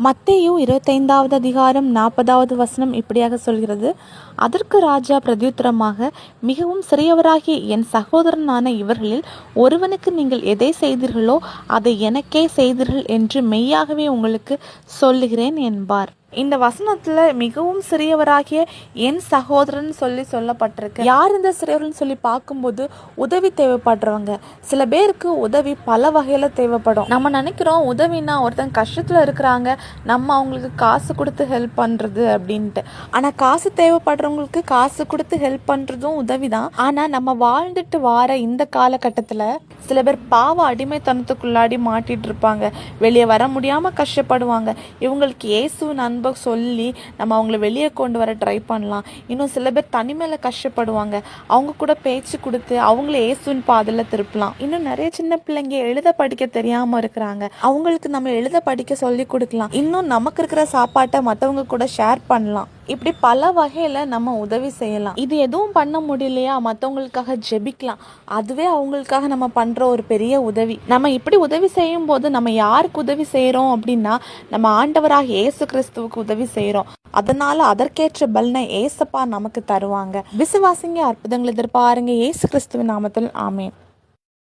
மத்தேயு இருபத்தைந்தாவது அதிகாரம் நாற்பதாவது வசனம் இப்படியாக சொல்கிறது அதற்கு ராஜா பிரதியுத்தரமாக மிகவும் சிறியவராகிய என் சகோதரனான இவர்களில் ஒருவனுக்கு நீங்கள் எதை செய்தீர்களோ அதை எனக்கே செய்தீர்கள் என்று மெய்யாகவே உங்களுக்கு சொல்லுகிறேன் என்பார். இந்த வசனத்துல மிகவும் சிறியவராகிய என் சகோதரன் சொல்லி சொல்லப்பட்டிருக்கு. யார் இந்த சிறியவர்னு சொல்லி பார்க்கும்போது உதவி தேவைப்படுறவங்க. சில பேருக்கு உதவி பல வகையில தேவைப்படும். நம்ம நினைக்கிறோம் உதவினா ஒருத்தன் கஷ்டத்துல இருக்கிறாங்க நம்ம அவங்களுக்கு காசு கொடுத்து ஹெல்ப் பண்றது அப்படின்ட்டு. ஆனா காசு தேவைப்படுறவங்களுக்கு காசு கொடுத்து ஹெல்ப் பண்றதும் உதவிதான். ஆனா நம்ம வாழ்ந்துட்டு வார இந்த காலகட்டத்துல சில பேர் பாவ அடிமைத்தனத்துக்குள்ளாடி மாட்டிட்டு இருப்பாங்க. வெளியே வர முடியாம கஷ்டப்படுவாங்க. இவங்களுக்கு இயேசு அன்பை சொல்லி நம்ம அவங்கள வெளியே கொண்டு வர ட்ரை பண்ணலாம். இன்னும் சில பேர் தனிமையில் கஷ்டப்படுவாங்க. அவங்க கூட பேச்சு கொடுத்து அவங்கள இயேசுவின் பாதையில் திருப்பலாம். இன்னும் நிறைய சின்ன பிள்ளைங்க எழுத படிக்க தெரியாமல் இருக்கிறாங்க. அவங்களுக்கு நம்ம எழுத படிக்க சொல்லி கொடுக்கலாம். இன்னும் நமக்கு இருக்கிற சாப்பாட்டை மற்றவங்க கூட ஷேர் பண்ணலாம். இப்படி பல வகையில் நம்ம உதவி செய்யலாம். இது எதுவும் பண்ண முடியலையா? மற்றவங்களுக்காக ஜெபிக்கலாம். அதுவே அவங்களுக்காக நம்ம பண்ணுற ஒரு பெரிய உதவி. நம்ம இப்படி உதவி செய்யும் போது நம்ம யாருக்கு உதவி செய்கிறோம் அப்படின்னா நம்ம ஆண்டவராக இயேசு கிறிஸ்துவுக்கு உதவி செய்கிறோம் அதனால அதற்கேற்ற பலனை ஏசப்பா நமக்கு தருவாங்க. விசுவாசிங்க அற்புதங்களை எதிர்பாருங்க. இயேசு கிறிஸ்துவின் நாமத்தில் ஆமேன்.